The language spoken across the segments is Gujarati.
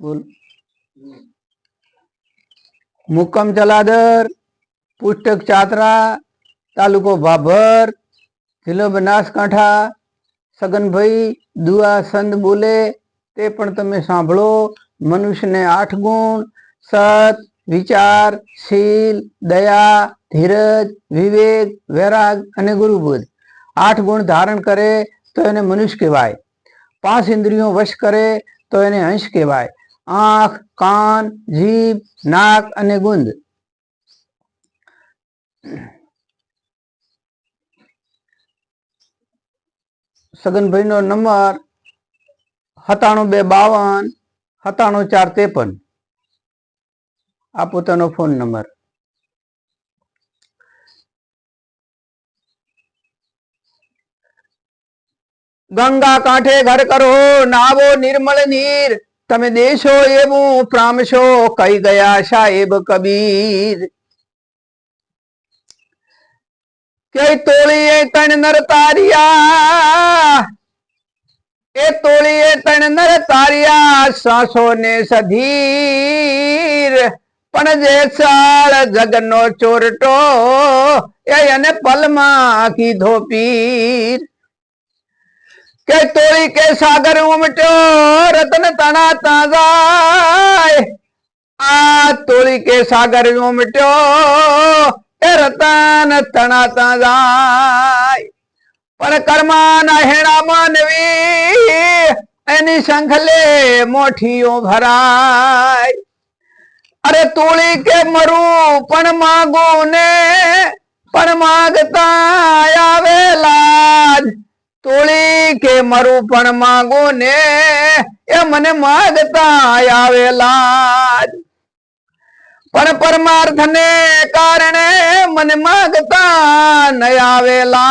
બોલ મુક્કમ ચલાદર પુસ્તક ચાતરા તાલુકો ભાભર જિલ્લો બનાસકાંઠા સગનભાઈ દુઆ સંત બોલે તે પણ તમે સાંભળો, મનુષ્યને આઠ ગુણ, સત, વિચાર, શીલ, દયા, ધીરજ, વિવેક, વૈરાગ અને ગુરુબુદ્ધ આઠ ગુણ ધારણ કરે તો એને મનુષ્ય કહેવાય. પાંચ ઇન્દ્રિયો વશ કરે તો એને અંશ કહેવાય. આંખ, કાન, જીભ, નાક અને ગુંદ. સગનભાઈ નો નંબર સત્તાણું બે બાવન, સત્તાણું ચાર ત્રેપન. આ પોતાનો ફોન નંબર. ગંગા કાંઠે ઘર કરો, નાવો નિર્મળ નીર. તમે દેશો એવું પ્રામશો, કઈ ગયા સાહેબ કબીર? કે તોળીએ તણ નર તારિયા એ તોળીએ તણ નર તારિયા સાસો ને સધીર. પણ જે સાળ જગનો ચોરટો એને પલમાં કીધો પીર. કે તોરી કે સાગર ઉમટ્યો, રતન તણા તાજાય. આ તોરી કે સાગર ઉમટ્યો, એ રતન તણા તાજાય. પણ કર્માના હેણા માનવી, એની શંખલે મોઠીઓ ભરાય. અરે તોળી કે મરું, પણ માગો ને પણ માગતા આવેલા તોળી કે મરું પણ માગો ને, એ મને માગતા આવેલા પણ પરમાર્થ ને કારણે મને માગતા ન આવેલા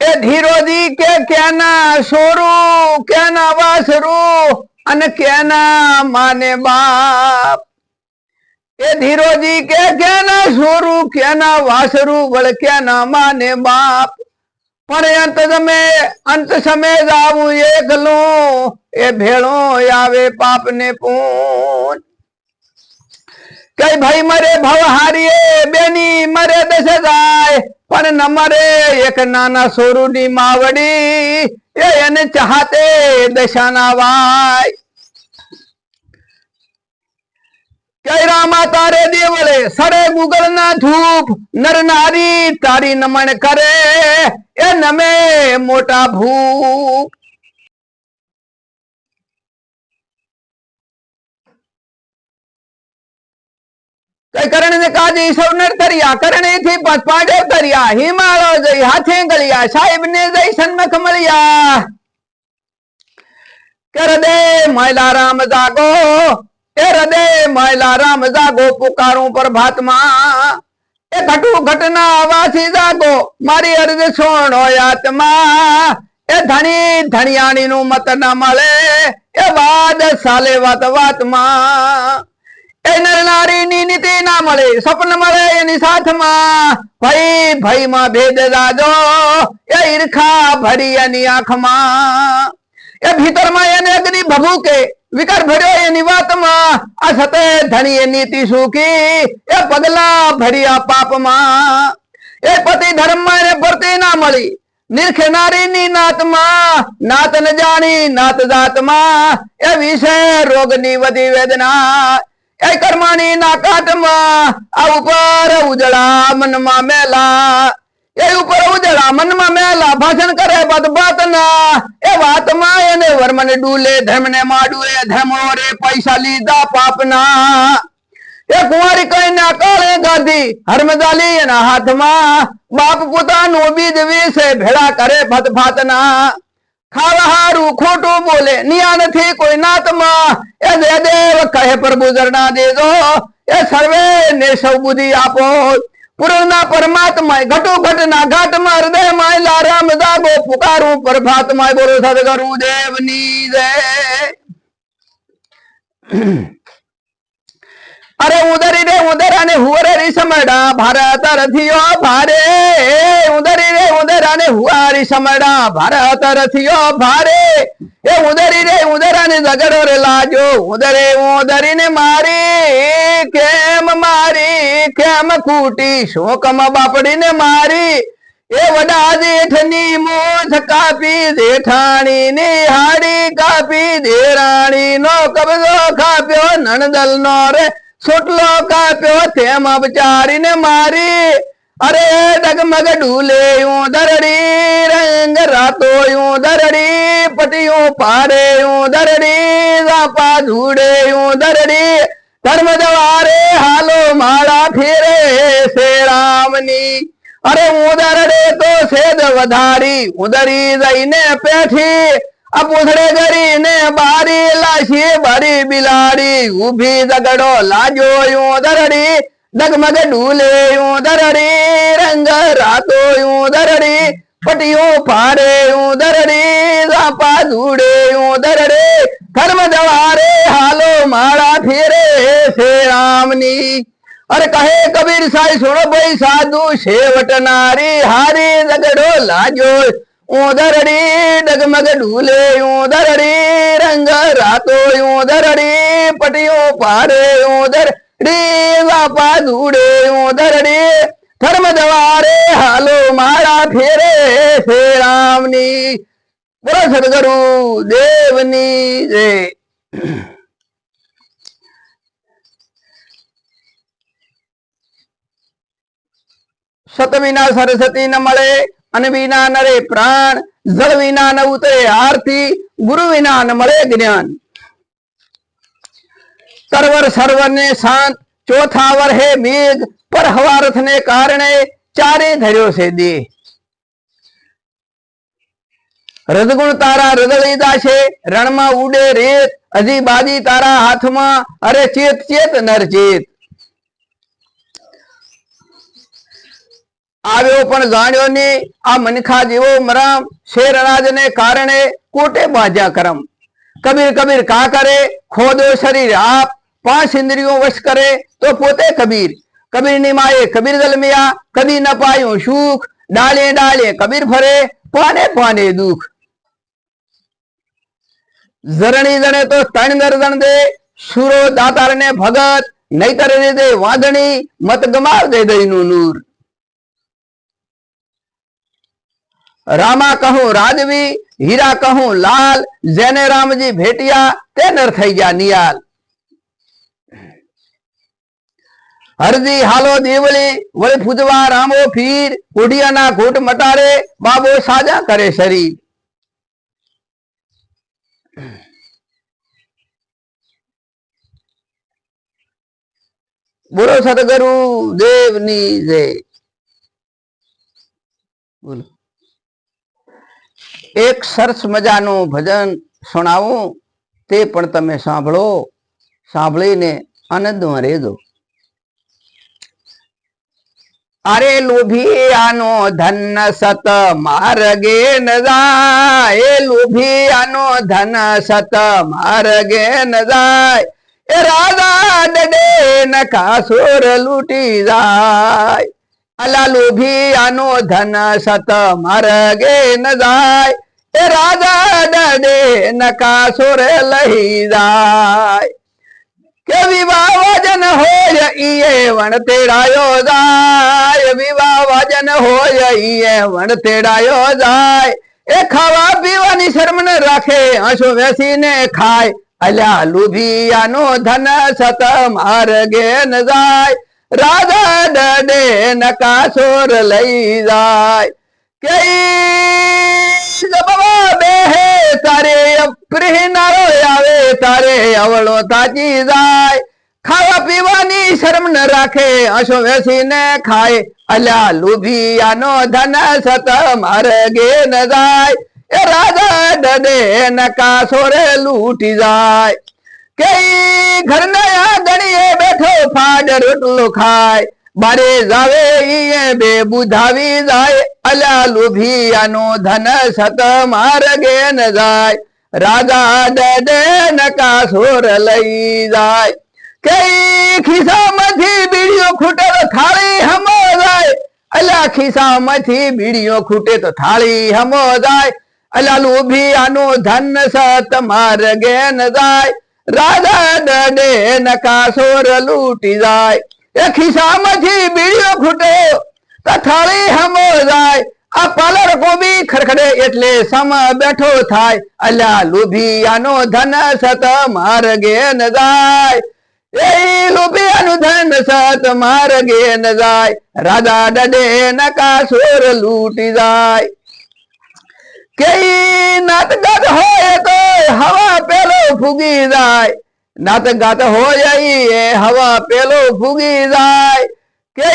એ ધીરોજી કે કેના સોરું કેના વાસરું, અને કેના માને બાપ. એ ધીરોજી કે કેના સોરું કેના વાસરું વળ કેના માને બાપ? પણ અંત તમે અંત સમય જ આવું એકલું એ ભેળો આવે પાપ ને પૂન. કઈ ભાઈ મરે ભવ હારીએ, બેની મરે દસ જાય, પણ ન મરે એક નાના સોરું ની માવડી એને ચાહતે દશાના વાય. કૈરામાં તારે દેવળે સરે ગુગળ ના ધૂપ નર નારી તારી નમણ કરે એ નમે મોટા ભૂપ કઈ કરણ ને કાજે સૌનર તરિયા કરણે થી પાંડવ તરિયા હિમાલય જઈ હાથે ગળિયા સાહેબ ને જઈ સન્મુખ મળ્યા કર દે માયલા રામ જાગો એ હૃદય માયલા રામ જાગો, પુકારું પ્રભાતમાં. એ ઘટુ ઘટના વાસી જાગો, મારી અર્જ છોડો આત્મા એ ધણી ધણિયાણી નું મત ના મળે, એ વાદ સાલે વાત વાતમાં. એ નર નારી ની નીતિ ના મળે, સ્વપ્ન મળે એની સાથમાં. ભાઈ ભાઈ માં ભેદ દાદો એ ઈર્ખા ભરી એની આંખમાં. એ ભીતરમાં એને અગ્નિ ભભૂકે, વિકાર ભર્યો એની વાતમાં. આ સતે ધણી એ નીતિ સુખી એ પગલા ભર્યા પાપમાં. એ પતિ ધર્મ એને ભરતી ના મળી. નિર્ખનારીની નાતમાં, નાત ન જાણી નાત જાતમાં. એ વિષય રોગની વધી વેદના. એ કર્માની ના આ ઉપર ઉજળા મનમાં મેલા. એ ઉપર ઉજળા મનમાં મેલા ભાષણ કરે બદ બાતના એ વાતમાં એને વર્મને ડૂલે, ધર્મને માડુએ ધર્મો રે પૈસા લીધા પાપના. એ કુંવારી કઈ કાળે ગાધી હરમદાલી એના હાથમાં. બાપ પોતાનું બીજ વિશે ભેળા કરે ભત ભાતના ખાવા હારું ખોટું બોલે નિયા નથી કોઈ નાતમાં. એ દે દેવ કહે પ્રભુ જરણા દેજો. એ સર્વે ને સૌ બુદ્ધિ આપો. પૂર્ણના પરમાત્મા ઘટો ઘટના ઘાટમાં હૃદયમાં લારામ દાગો પુકારું પ્રભાતમાં બોલો સદગરુ દેવની જય. અરે ઉદરી રે, ઉદરાને હુવરે રીસમડા ભારત રથિયો ભારે. ઉદરી રે, ઉદરાને હુવારી સમડા ભારત રથિયો ભારે. એ ઉદરી રે, ઉદરાને ઝઘડો રે લાજો ઉદરે ઉદરીને મારી, કેમ મારી, કેમ કૂટી? શોકમ બાપડીને મારી. એ વડા જેઠની મોથ કાપી જેઠાણી ની હાડી કાપી દેરાણી નો કબજો કાપ્યો નણદલ નો રે છોટલો કાપ્યો તેમ અપચારીને મારી. અરે ડગમગ ડૂલે હું દરડી, રંગ રાતો હું દરડી પતિયું પારે હું દરડી રાપા ધૂડે હું દરડી. ધર્મ જવારે હાલો માળા ફેરે છે રામની અરે ઉદરડે તો સેદ વધારી, ઉદરી જઈને પેઠી. આ પૂછડે કરીને બારી લાશી ભરી બિલાડી ઊભી દગડો લાજો યું દરડી, ડગમગ ડૂલે યું દરડી, રંગ રાતો યું દરડી પટિયું ફાડે યું દરડી, ઝાપા ધૂડે યું દરડી, ધર્મ જવારે હાલો માળા ફેરે છે રામની. અરે કહે કબીર સાઈ સુણો ભાઈ, સાધુ શેવટનારી હારી દગડો લાજો. ઉદરડી ડગમગ ડૂલે ઉદરડી રંગ રાતો ઉદરડી પટીઓ પાડે ઉદરડી વાપા ધૂડે ઉદરડી ધર્મ દવારે હાલો મારા ફેરે ફેરામની બોલો સદગુરુ દેવની જય. સતમીના સરસ્વતી ન મળે અને વિના નરે પ્રાણ, જળ વિના ન ઉતરે આરતી, ગુરુ વિના ન મળે જ્ઞાન. તરવર સર્વને શાંત, ચોથા વર્ષે મેઘ પર હવારથ ને કારણે ચારે ધર્યો છે દેહ. રજગુણ તારા રદળી છે રણમાં ઉડે રેત, હજી બાજી તારા હાથમાં, અરે ચેત ચેત નર આવ્યો પણ જાણ્યો ને આ મનખા જેવો મરમ શેર અનાજને કારણે કોટે બાજ્યા કરમ. કબીર કબીર કા કરે? ખોદો શરીર આપ. પાંચ ઇન્દ્રિયો વશ કરે તો પોતે કબીર. કબીરની માએ કબીર દલમિયા કદી ન પાયું સુખ. ડાલે ડાલે કબીર ફરે, પાને પાને દુઃખ. ઝરણી જણે તો તણ દર્દન દે. સુરો દાતાર ને ભગત નહીતર દે વાંધણી, મત ગમાવ દે દઈનું નૂર. રામા કહું રાજવી, હીરા કહું લાલ, જેને રામજી ભેટિયા તે નર થઈ ગયા નિયાલ. હરજી હાલો દેવળી, વળી પૂજવા રામો ફીર કોઢિયાના ઘૂટ મટાડે, બાબો સાજા કરે શરીર. બોલો સદગુરુ દેવની જય. બોલો. એક સરસ મજાનું ભજન સુણાવું, તે પણ તમે સાંભળો. સાંભળીને આનંદમાં રહેજો. અરે લુભિયાનો ધન સત માર્ગે ન જાય. લોભિયાનો ધન સત માર્ગે ન જાય. એ રાજા ડડે ન કાસુર લૂટી જાય. અલા લુભિયાનો ધન સત માર્ગે ન જાય. એ રાજા ડડે નકાસુર લહી જાય. કે વિવાહ વજન હોય ઈએ વણ તેડાયો જાય. વિવાહ વજન હોય ઈએ વણ તેડાયો જાય. એ ખાવા પીવાની શરમ ને રાખે, હસો બેસીને ખાય. અલ્યા લુભિયાનો ધન સત માર્ગે ન જાય. રાજા ડડે નકાસોર લઈ જાય. કે બેહે તારે પ્રિહનારો આવે, તારે અવળો તાજી જાય. ખાવા પીવાની શરમ ન રાખે હસો બેસીને ખાય. અલ્યા લુભિયાનો ધન સત માર્ગે ન જાય. એ રાજા ડદે ન કાસોરે લૂટી જાય. કે ઘરના આંગણીએ બેઠો, ફાડ રોટલો ખાય. બારે જાવે ઈએ બે બુધાવી જાય. અલ્યા લુભિયાનો ધન સત માર્ગે ન જાય. રાજા દે નકા સોર લઈ જાય. કઈ ખિસ્સામાંથી બીડીઓ ખૂટે તો થાળી હમો જાય. અલા ખિસ્સામાંથી બીડીઓ ખૂટે તો થાળી હમો જાય. અલા લુભિયાનું ધન સત માર્ગે ન જાય. રાજા દે નકા સોર લૂટી જાય. એ ખિસ્સામાંથી બીડીઓ ખૂટે, કથાળી હમો જાય આ પાલર કોબી ખરખડે એટલે સમ બેઠો થાય. અલ્યા લુભિયાનો ધન સત માર્ગે ન જાય. એ લુભિયાનું ધન સત માર્ગે ન જાય. રાજા ડડે નકાસુર લૂટી જાય. કે નાતગાત હોય તો હવા પેલો ફૂગી જાય. નાતગાત હો જઈએ હવા પેલો ફૂગી જાય. કે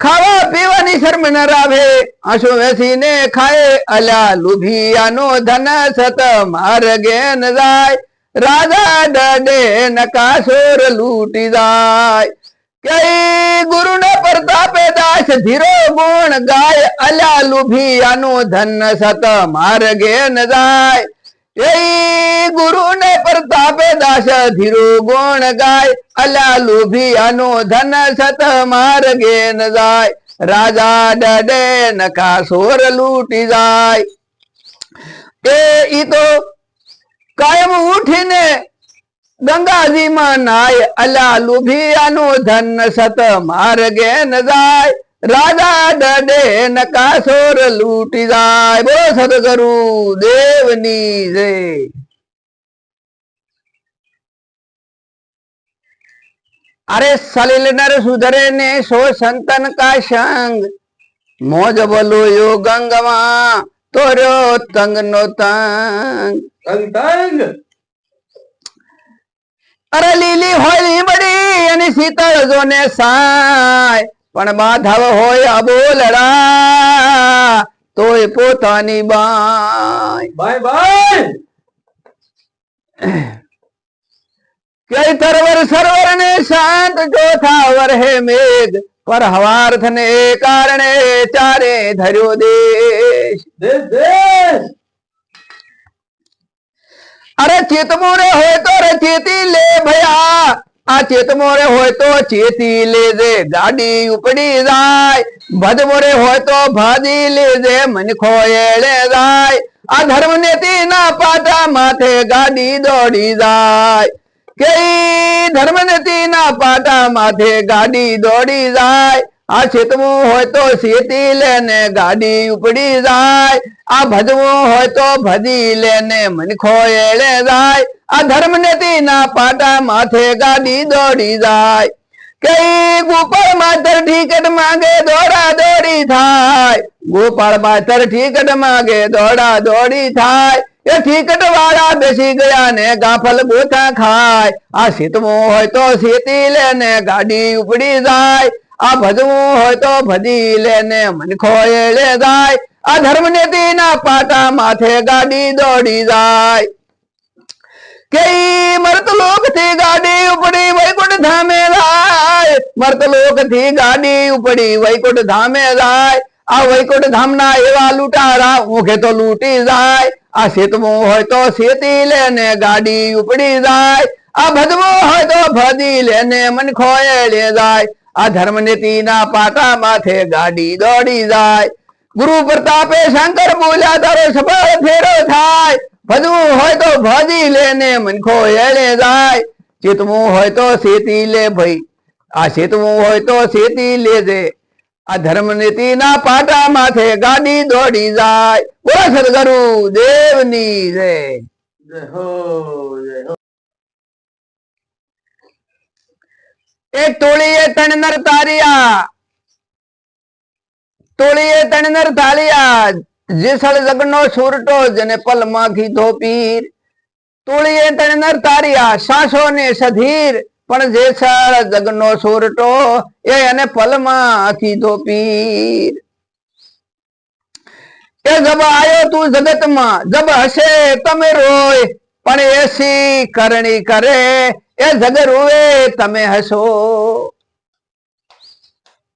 ખાવા પીવાની શરમ ન રાવે. આંસુ વેસીને ખાય, અલા લુભિયાનો ધન સત માર્ગે ન જાય. રાજા ડડે નકાસોર લૂટી જાય. કે ગુરુ ને પ્રતાપે દાસ ધીરો ગુણ ગાય, અલા લુભિયાનો ધન સત માર્ગે ન જાય. ગુરુ ને પ્રતાપે દાસ ધીરો ગુણ ગાય, અલા લુભિયાનો ધન સત માર્ગે ન જાય, રાજા ડડે નકાસોર લૂટી જાય. એ ઈ તો કાયમ ઉઠીને ગંગાજીમાં નાય, અલા લુભિયાનું ધન સત માર્ગે ન જાય રાજા ડડે નકાસોર લૂટી જાય. બોલો સદગુરુ દેવની જય. અરે સલિલ નર સુધરે ને સો સંતન કા સંગ. મોજ બોલો યો ગંગમાં તોર્યો તંગ નો તંગ. તંગ તંગ? અરે લીલી હોય લીમડી અને શીતળ જોને સાય. પણ માધવ હોય અબોલડા તોય પોતાની બાય બાય બાય કઈ તરવર સરોવર ને શાંત ચોથા વરહે મેઘ પર હવાર્થ ને કારણે ચારે ધર્યો દેશ. દેશ દેશ! અરે ચેતમોરે હોય તો રે ચેતી લે ભયા આ ચેતમોરે હોય તો ચેતી લેજે, ગાડી ઉપડી જાય. ભદમોરે હોય તો ભાજી લેજે મનખો એળે જાય. આ ધર્મ નેતી ના પાટા માથે ગાડી દોડી જાય. કે ધર્મ નેતી ના પાટા માથે ગાડી દોડી જાય. આ છેતવું હોય તો શેતી લેને ગાડી ઉપડી જાય. આ ભજવું હોય તો ભજી લેને મનખો એળે જાય. આ ધર્મ નીતિ ના પાટા માથે ગાડી દોડી જાય. કઈ ગોપાળ માતર ટિકટ માંગે દોડા દોડી થાય. ગોપાળ માતર ટિકટ માંગે દોડા દોડી થાય. એ ટિકટ વાળા બેસી ગયા ને ગાફલ ગોથા ખાય. આ શીતવું હોય તો સીતી લેને ગાડી ઉપડી જાય. આ ભજવું હોય તો ભજી લેને મનખો એળે જાય. આ ધર્મ નીતિ ના પાટા માથે ગાડી દોડી જાય. ગાડી ઉપડી વૈકુંઠ ધામે જાય. મર્તલોકથી ગાડી ઉપડી વૈકુંઠ ધામે જાય. આ વૈકુંઠ ધામના એવા લૂંટારા ઊંઘે તો લૂંટી જાય. આ શેતવું હોય તો શેતી લેને ગાડી ઉપડી જાય. આ ભજવું હોય તો ભજી લેને મનખો એળે જાય. આ ધર્મ નીતિ ના પાટા માથે ગાડી દોડી જાય. ગુરુ પ્રતાપે શંકર બોલ્યા, તારો સફળ ફેરો થાય. ભજવું હોય તો ભજી લેને મનખો એળે જાય. ચેતવું હોય તો સેતી લે ભાઈ. આ શેતવું હોય તો સેતી લેજે આ ધર્મ નીતિ ના પાટા માથે ગાડી દોડી જાય. બોલો સદગુરુ, દેવની જય. જય હો જય હો. એક ટોળીએ તણનર તારિયા તાર્યા તણનર તાળિયા જેસળ જગનો સુરટો જને પલમાં કીધો પીર ટોળીએ તણનર તારિયા સાસો ને સધીર. પણ જેસળ જગનો સુરટો, એ એને પલમાં કીધો પીર એ જબ આયો તું જગતમાં, જબ હશે તમે રોય. પણ એસી કરણી કરે? એ જગ રોવે તમે હશો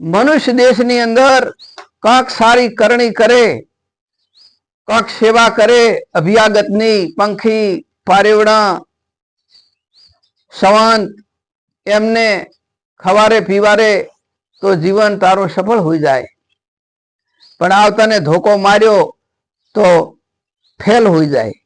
મનુષ્ય દેશની અંદર કાંક સારી કરણી કરે, કાંક સેવા કરે, અભિયાગતની પંખી પારેવડા સવાંત એમને ખવારે પીવારે તો જીવન તારું સફળ હોઈ જાય. પણ આવતાને ધોકો માર્યો તો ફેલ હોઈ જાય.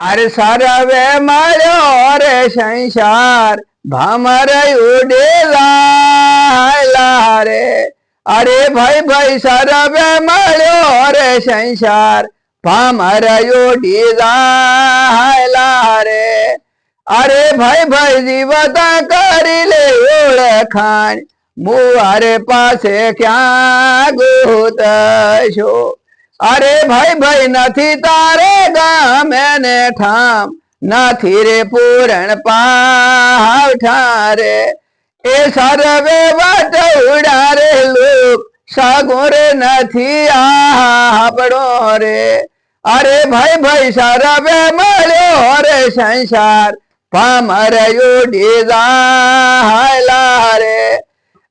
અરે સરવે માર્યો રે સંસાર, ભમર ઉડે લાયલા રે. અરે ભાઈ ભાઈ સરવે મળ્યો રે સંસાર, ભમર ઉડી લાયલા રે. અરે ભાઈ ભાઈ જીવતા કરી લે ઓળખાણ મુવારે પાસે ક્યાં ગોત છો અરે ભાઈ ભાઈ નથી તારે ગામે ને ઠામ નથી રે પૂરણ પાવ ઠારે. એ સર્વે વાટ ઉડારે, લોક સાગોરે નથી આપડો રે. અરે ભાઈ ભાઈ સર્વે મળ્યો રે સંસાર પામર યુ જાયલા રે.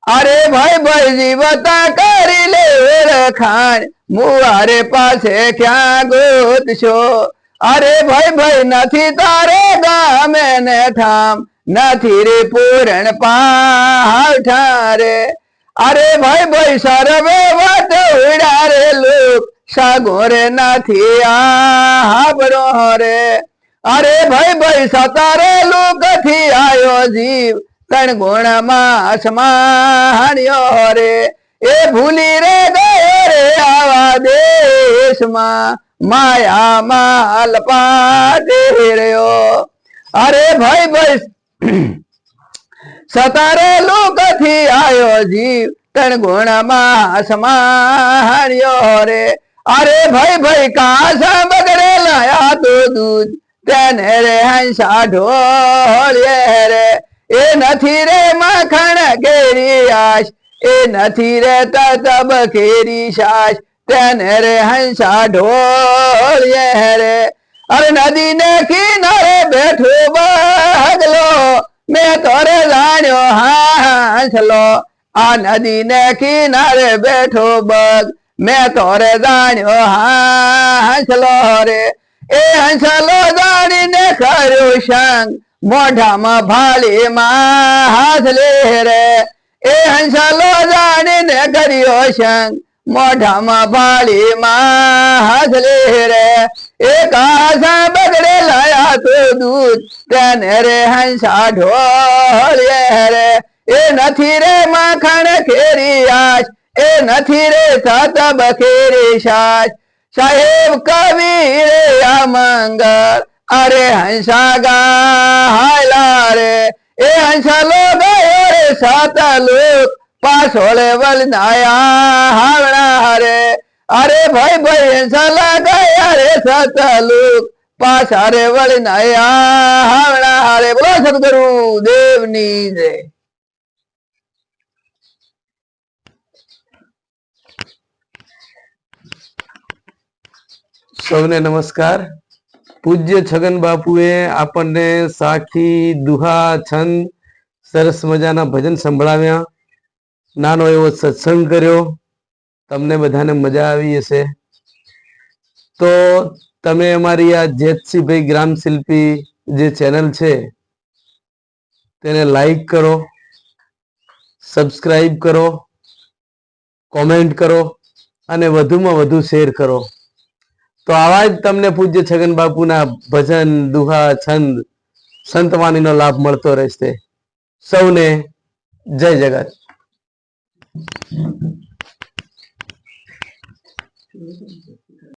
અરે ભાઈ ભાઈ, જીવતા કરી લે રખાણ મુવારે પાસે ક્યાં ગોતશો? અરે ભાઈ ભાઈ, નથી તારે ગામે ને ઠામ. નથી રે પૂરણ પાઠારે અરે ભાઈ ભાઈ, સર્વે વાત ઉડા રે લોક. સાગોરે નથી આબરો રે. અરે ભાઈ ભાઈ, સતારે લોકથી આયો જીવ. ત્રણ ગુણમાં સમાણ્યો રે. એ ભૂલી રે ગયો રે આવા દેશમાં. માયા માલ પાટે રહ્યો. અરે ભાઈ ભાઈ, સતારે લોકથી આવ્યો જીવ. ત્રણ ગુણમાં સમાણ્યો રે. અરે ભાઈ ભાઈ, કાસા બગડે લાયા તો દૂધ. તેને રે હંસા ઢોળે રે. એ નથી રે માખણ કેરી આશ, એ નથી રે તબ કેરી શાશ. તેને રે હંસા ઢોળ રે અરે નદી ને કિનારે બેઠો બગલો. મેં તોરે જાણ્યો હાંસલો. આ નદી ને કિનારે બેઠો બગ. મેં તોરે જાણ્યો હાંસલો રે. એ હંસલો જાણીને કર્યો સંગ મોઢામાં ભાળી માં હાથ લે રે. એ હંસલો જાણીને કર્યો શંખ. મોઢામાં ભાળી માં હાથ લે રે. એ કાસા બગડે લાયા તો દૂધ. તેને રે હંસા ઢોળે રે. એ નથી રે માખણ ખેરી આશ. એ નથી રે સતબ બખેરી સાચ સાહેબ કવિ રે આ મંગળ. અરે હંસા ગા હાલા રે. એ હંસલો ગયો રે સાત લોક પાછોળે વલનાયા હાવણા હારે અરે ભાઈ ભાઈ હંસલા ગયા રે સાત લોક પાછા રે વલનાયા હાવણા હારે બોલો સદગુરુ દેવની જય. સૌને નમસ્કાર. પૂજ્ય છગન બાપુએ આપણને સાખી, દુહા છંદ સરસ મજાના ભજન સંભળાવ્યા. નાનો એવો સત્સંગ કર્યો. તમને બધાને મજા આવી હશે. તો તમે અમારી આ જેતસિંહભાઈ ગ્રામ શિલ્પી જે ચેનલ છે, તેને લાઈક કરો સબસ્ક્રાઈબ કરો, કોમેન્ટ કરો, અને વધુમાં વધુ શેર કરો. તો આવા જ તમને પૂજ્ય છગન બાપુના ભજન, દુહા, છંદ, સંતવાણીનો લાભ મળતો રહેશે. સૌને જય જગત.